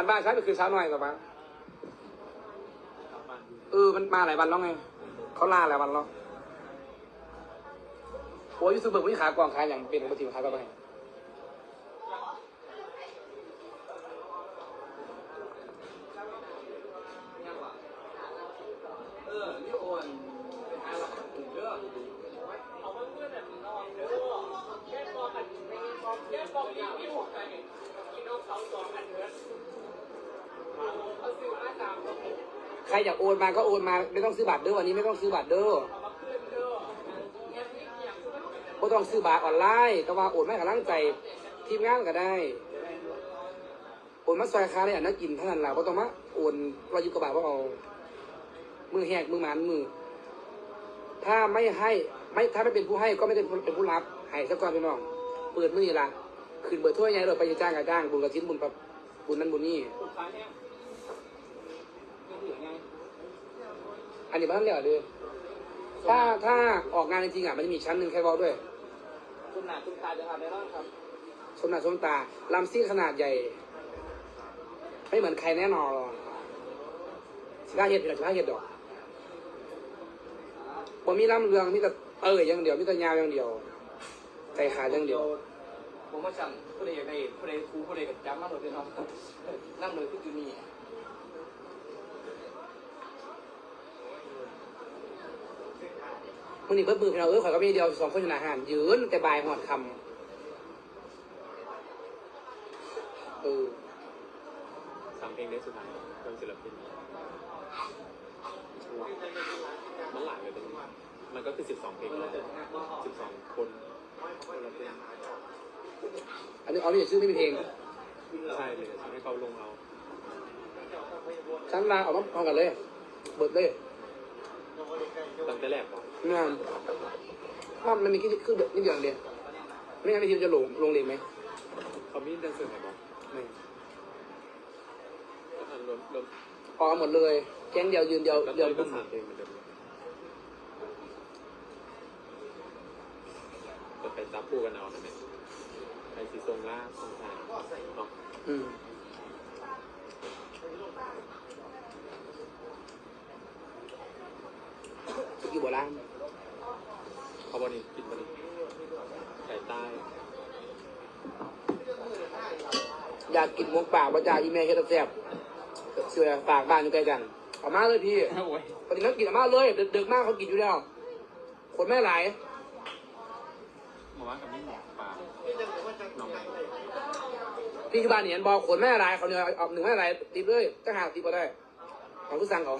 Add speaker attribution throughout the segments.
Speaker 1: กันบ้านฉันไปคือเช้าหน่อยกับมาเออมันมาหลายวันแล้วไงเขาลาหลายวันแล้วโอ้ยยูทูบเบอร์วันนี้ขากองขายอย่างเป็นปกติขายก็ไป
Speaker 2: เออนี่โอนไปหาเราถูกเด้อ
Speaker 1: ใครอยากโอนมาก็โอนมา ไม่ต้องซื้อบัตรเด้อวันนี้ไม่ต้องซื้อบัตรเด้อก็ต้องซื้อบัตรออนไลน์แต่ว่าโอนไม่กำลังใจทีมงานก็ได้ โอนมาซอยค้าได้อันนั้นกินเท่านั้นแหละก็ต้องมาโอนเราอยู่กับบาทว่าเอามือแหกมือหมันมือ ถ้าไม่ให้ไม่ถ้าไม่เป็นผู้ให้ก็ไม่ได้เป็นผู้รับให้สักก่อนพี่น้องเปิดมือนี่ละคืนเบอร์ถ้วยไงเราไปจ้างกับจ้างบุญกระชิ้นบุญปะบุญนั้นบุญนี่
Speaker 2: ถูกขายเนี่ยไม่ถือไง
Speaker 1: อั นนี้บ้านเรียกเลยถ้าถ้าออกงานจริงๆอะมันจะมีอีกชั้นหนึ่งแค่บอกด้วย
Speaker 2: คุณหนาคุณตาจะทำได้บ้างครับ
Speaker 1: สมหน้าสมตาลำซิ่งขนาดใหญ่ ไม่เหมือนใครแน่นอนหรอกสิบ้าเห็ดหรือสิบ้าเห็ดดอกผมมีลำเรืองมีแต่เอออย่างเดียวมีแต่ยาวอย่างเดียวใจขาดอย่างเดียว
Speaker 2: ผมมาสั่งผู้ใดอยากได้ผู้ใดครูผู้ใดกับจำมาหมดเลยเนาะนั่งเลยคือจุนี่
Speaker 1: มื่อนี้เบิดมือพี่เราเออข่อยก็มีเดียวสองคนอยู่ในอาหารยืนแต่บ่ายหอดคำเออ
Speaker 3: สามเพลงได้สุดท้ายเพิ่มศิลปินมันหลายเลยตรงนี้มันก็คือสิบสองเพลงแล้วสิบสองคนคนละเพลง
Speaker 1: อันนี้ออนี่ชื่อไม่มีเพลง
Speaker 3: ใช่เลยทำให้เขาลงเอา
Speaker 1: ฉันลาออกมาพร้อมกันเลย เบิดเลย
Speaker 3: ตั้งแต่แรกก่อน
Speaker 1: งานว่ามันมีแค่คือเดียวนิดเดียวเดียวไม่งั้นพี่ทีมจะลงลงเรียนไหม
Speaker 3: เขามีแดนเซอร์ไหนบ้าง
Speaker 1: ไม่
Speaker 3: อันรวมรวม
Speaker 1: ออกหมดเลย แก๊งเดียวยืนเดียว
Speaker 3: แล้ว
Speaker 1: เดียว
Speaker 3: ก็
Speaker 1: บุ้ม
Speaker 3: สามเพลงเหมือนเดิมจะไปจับคู่กันเอาไหมไปสีทรงล่าทรงไทยเนาะ
Speaker 1: อืม สุกี้โบราณ
Speaker 3: เขาบอกนี่กินมาดิไก่ใต้
Speaker 1: อยากกินหมูป่าบะจ่าอีเมลเฮ็ดแซ่บเสือฝากบ้านอยู่ใกล้กันเอามาเลยพี่
Speaker 3: โอ้ย
Speaker 1: ปฏินักกินเอามาเลยเดึกๆมากเขากินอยู่แล้ว คนไม่หลาย
Speaker 3: หมาว่ากับนี่หมอปลาน้องไหน
Speaker 1: พี่ที่บ้านเนี่ยบอกคนแม่หลายเขาเนี่ยเอาหนึ่งแม่หลายติดเลยจะหาติดก็ได้ของผู้สั่งเขา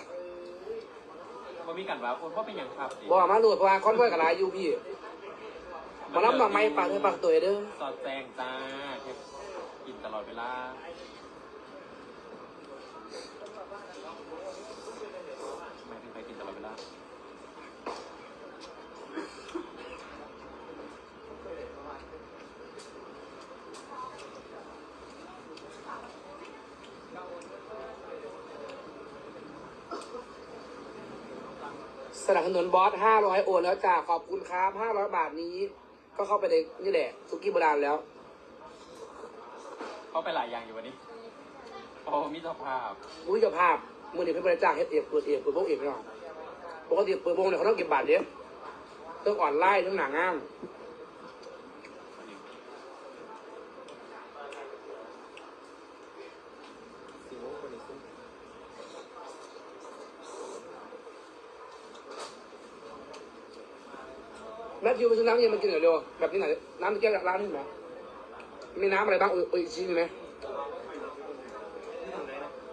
Speaker 3: มันมีกันว่าคนพ่อเป็นอย่างครับ
Speaker 1: บอกมาโหลดเพราะว่าคอนไว้กับหลายอยู่พี่หมาล้ำดอกไม้ปากเธอปากตัวเด้อ
Speaker 3: สอดแจงจ้าเฮ็ดกินตลอดเวลาหมายถึงไปกินตลอดเวลา
Speaker 1: สนับสนุนบอสห้าร้อยโอนแล้วจ้าขอบคุณครับห้าร้อยบาทนี้ ก็เข้าไปในนี่แหละสุกี้โบราณแล้ว
Speaker 3: เขาไปหลายอย่างอยู่วันนี้ โอ้มิตรภาพ
Speaker 1: อุ้ยเจ้าภาพมือนี้เพิ่นบริจาคเฮ็ดเอกเปิดเอกเปิดวงเอกไม่หรอกปกติเปิดวงเนี่ยเขาต้องเก็บบาทเด้เรื่องออนไลน์เรื่องหนังงาม
Speaker 3: วันนี้สิงโง่คนนี้ซึ่ง
Speaker 1: แมทธิวไปซื้อน้ำเย็นมากินหน่อยเร็วแบบนี้หน่อยน้ำแก้วจากร้านนี่ไหมมีน้ำอะไรบ้างเออเอออีกชิ้นมีไหม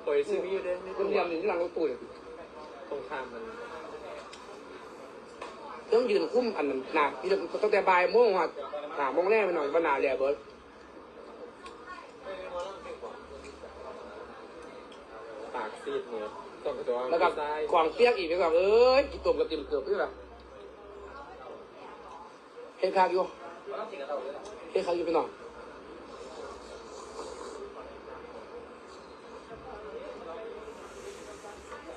Speaker 3: โอ้ยซื้อมีอยู่เด้นี่
Speaker 1: น้ำยำอยู่ที่หลังรถตู้เนี่ย
Speaker 3: ตรงข้ามมัน
Speaker 1: ต้องยืนคุ้มอันนั้นหนาพี่ตั้งแต่บ่ายโมงว่าหาโมงแรกไปหน่อยว่าหนาแหล่เบิร์ด
Speaker 3: ปากซีดเหมือนต้องกระตัว
Speaker 1: แล้วก็
Speaker 3: ซ้าย
Speaker 1: กวางเปียกอีกไปก่อนเอ้ยกี่ตุ่มกับติ่มเกือบด้วยล่ะ ให้ดคักอยู่ใฮ็ดคักอยู่พี่น้อง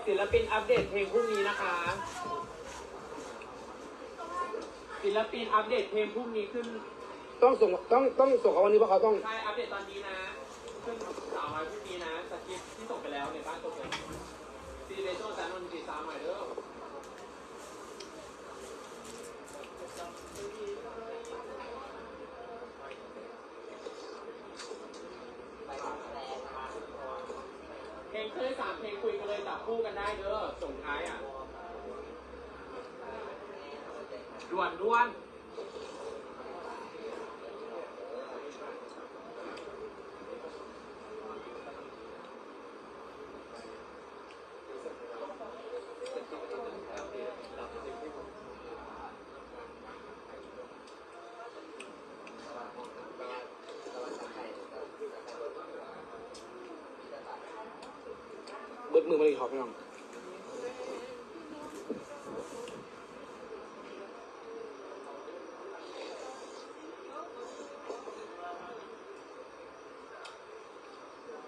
Speaker 2: ศิลปินอัปเดตเพลงพรุ่งนี้นะคะ ศิลปินอัปเดตเพลงพรุ่งนี้ขึ้น
Speaker 1: ต้องส่งต้องต้องส่งเขาวันนี้เพราะเขาต้อง
Speaker 2: ใช่อัปเดตตอนนี้นะ ขึ้นสาวน้อยพรุ่งนี้นะส
Speaker 3: กิปที่
Speaker 2: ส่งไปแล้วใน
Speaker 3: บ้านตัวเองซีเรโซจานนท์ติดสามหน่อยเด้อ คู่กันได้เด้อส่งท้ายอะด่วนด่วน
Speaker 1: มือมาเลยขอบพี่น้อง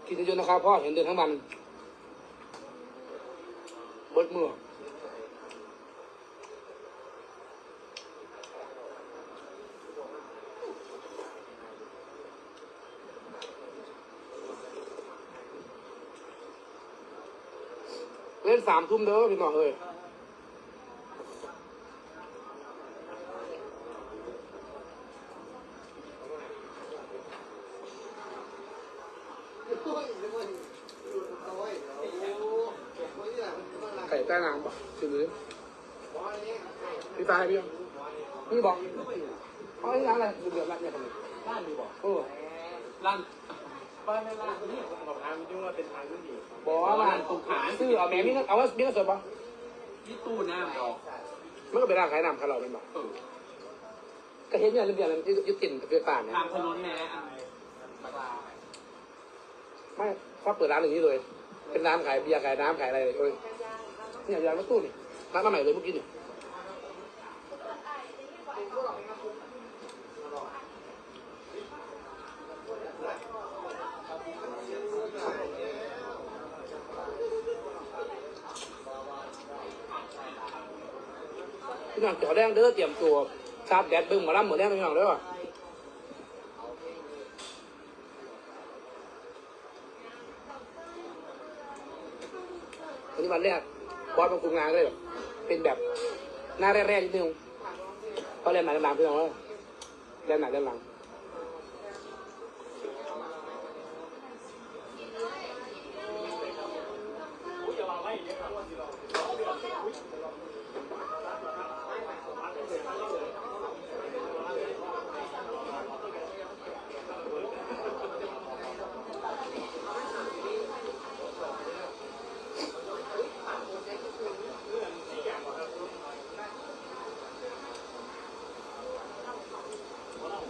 Speaker 1: กินเยอะๆนะครับพ่อเห็นเดินทั้งวันเบิดมือเล่ นสามทุ่มเด้อพี่น้องเอ้ยไก่ใต้น้ำปะซื้อพี่ตายพี่พี่บอกเอาอ้ร้านอะไรเดือดร้านเนี่ยคนนี้
Speaker 3: ร้านดีบอก
Speaker 1: เออ
Speaker 3: ร้าน ป้าไม่ร้านนี่บอกทางที่ว่าเป็นทางที่ดี
Speaker 1: บอกว่าร้านซื้อเอาแม่มีเงินเอาว่ามีเงินสดปะ
Speaker 3: ที่ตู้น้ำดอก
Speaker 1: มันก็เป็นร้านขายน้ำคาราเป็นปะ
Speaker 3: เออ
Speaker 1: ก็เห็นอย่างเรื่องอะไรที่ยึดติ่นเฟือป่านเนี่ย
Speaker 3: ทางถนนแม่อัน
Speaker 1: ไม่เขาเปิดร้านอย่างนี้เลย เป็นร้านขายเบียร์ขายน้ำขายอะไรเลยโอ้ยเนี่ยยางรถตู้นี่ร้านมาใหม่เลยเมื่อกี้นี่ พี่น้องจอแดงเด้อเตรียมตัวชาร์จแบตเบิ้งหมาล่ำหมดแล้วพี่น้องเด้อวันนี้วันแรกบอสมาคุมงานเลยแบบเป็นแบบหน้าแรกๆนิดนึงเพราะเรียนหนังหลังพี่น้องเรียนหนังเรียนหลัง